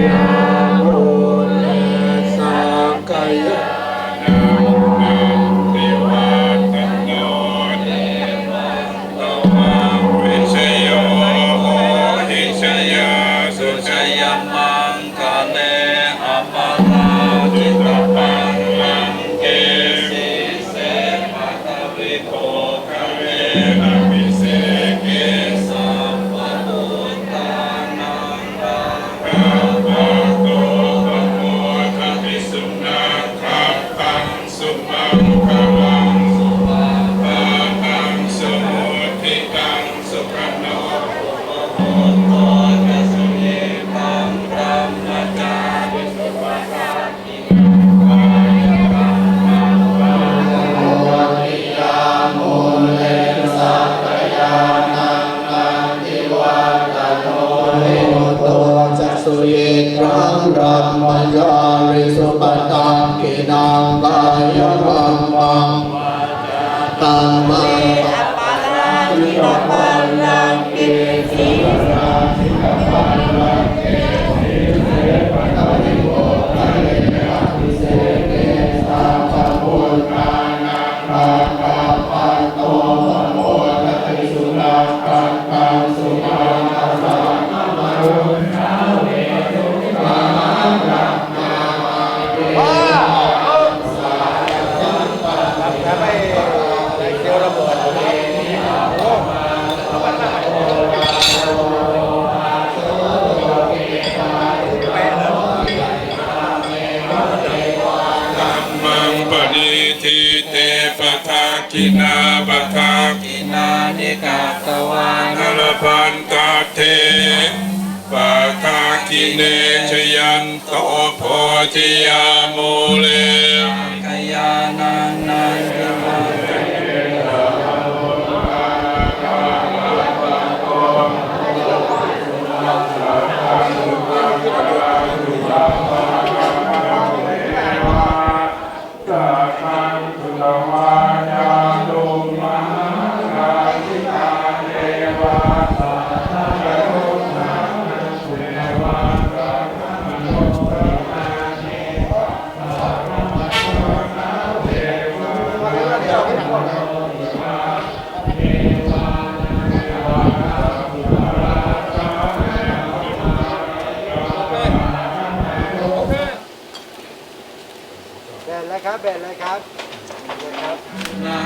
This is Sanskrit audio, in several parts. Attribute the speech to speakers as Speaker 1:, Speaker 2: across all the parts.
Speaker 1: Yeah. นาปทากินานิกา
Speaker 2: ตวานลพันตา
Speaker 1: เทปาทากิเนชยันโตโพธิยาโมเลกายานันนัน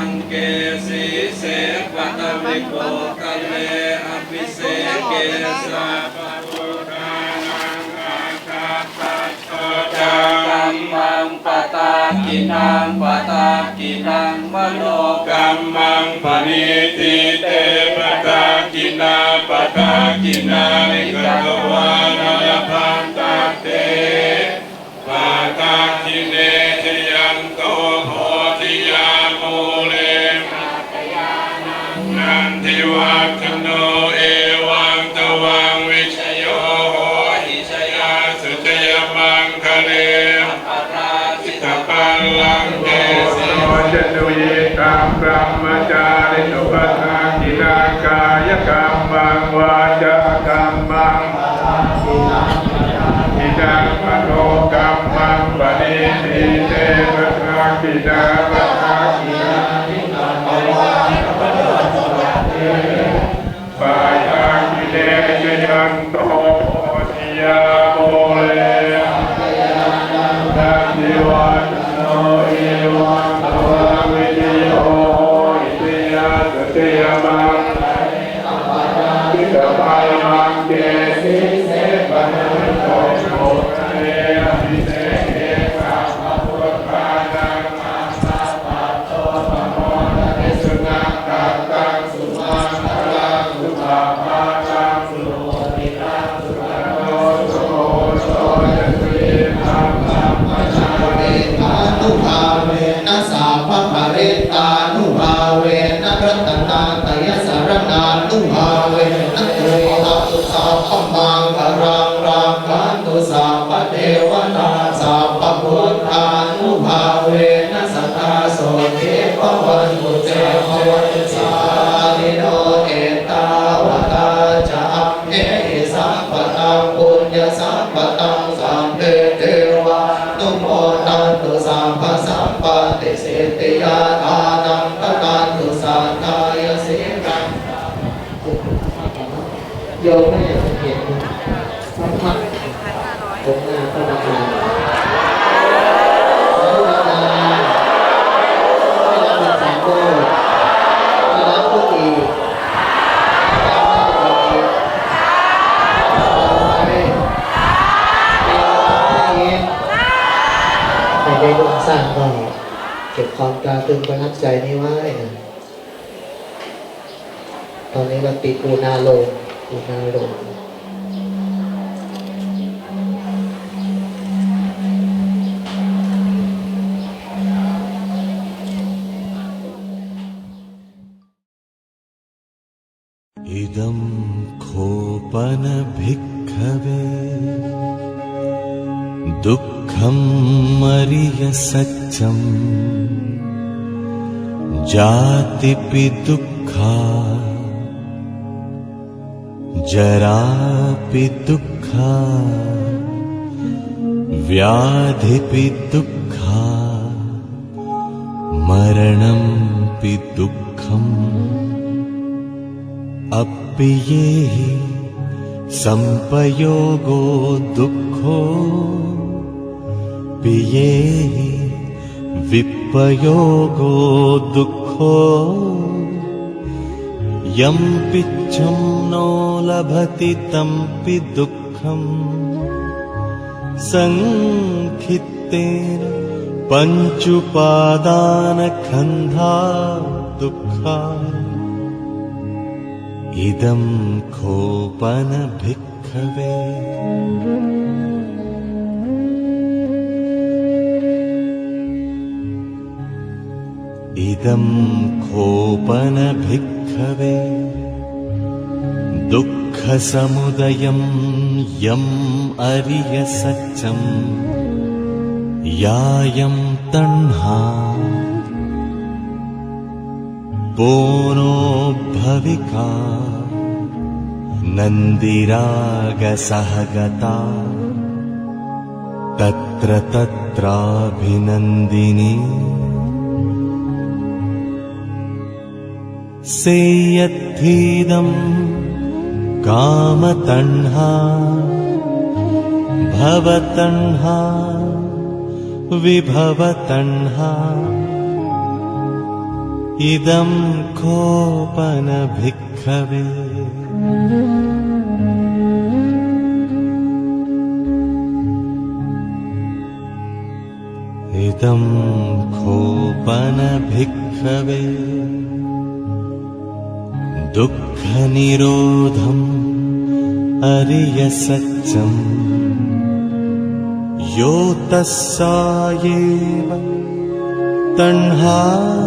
Speaker 1: งเกสีเสปตวิโกกะเลอภิเสเกสาปปุรานังอาคาตัสโตจังมังปตากินังปตากินังมโนกัมมังปณิติเตปตากินาปตากินาเมกโต จตุเยกรรมกรรมจาริสุปนาคินากายกรรมังวาจากรรมังอิดังมโนกรรมังปณิสีเตปะาคินา กาตานังตะตาตุสาตา
Speaker 2: ยเสกังโยมไม่สังเกตสัมผัสผมหน้าพระประธาน上到。 เก็บความตราตรึงประทับใจนี้ไว้นะตอนนี้เราติดปูนาโลปูนาโล
Speaker 3: जातिपि दुःखा जरापि दुःखा व्याधिपि दुःखा मरणंपि दुःखम् अप्पिये सम्पयोगो दुःखो पिये विप्पयोगो दुःखो यं पिच्छं नो लभति तम्पि दुःखम् सङ्खित्तेन पञ्चुपादानखन्धा दुःखा। इदं खोपनभिक्खवे इदं खोपनभिक्खवे दुःखसमुदयं यम् अरियसच्चम् यायं तह्ना पोनो भविका। नन्दिरागसहगता। तत्र तत्राभिनन्दिनी सेयत्थीदम् कामतह्ना भवतह्ना विभवतह्ना इदं खोपनभिक्खवे इदं खोपनभिक्खवे दुःखनिरोधम् अरियसच्चम् यो तस्सायेव तह्नाय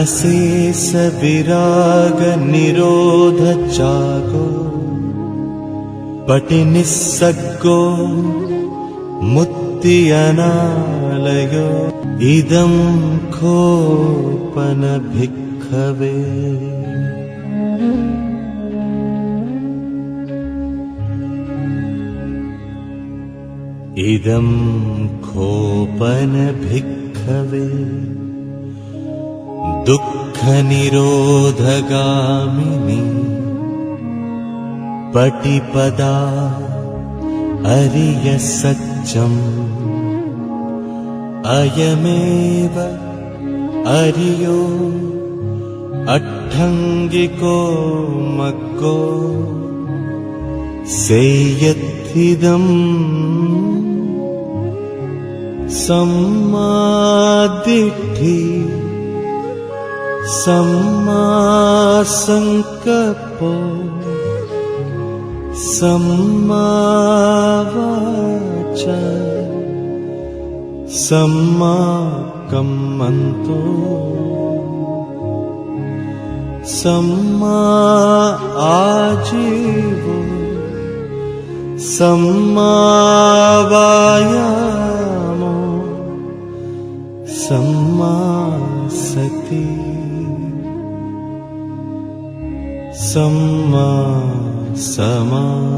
Speaker 3: अशेष विराग निरोध जागो इदं खोपन भिक्खवे इदं खोपन भिक्खवे दुःखनिरोधगामिनी। पटिपदा अरियसच्चम् അയമേവ അരിയോ അഠങ്കികോ മക്കോ സെയ്യത്തിതം സമ്മാദിഠി സമ്മാസങ്കപ്പോ സമ്മാവാച सम्मा आजीवो। सम्मावायामो सम्मा सति। सम्मा समा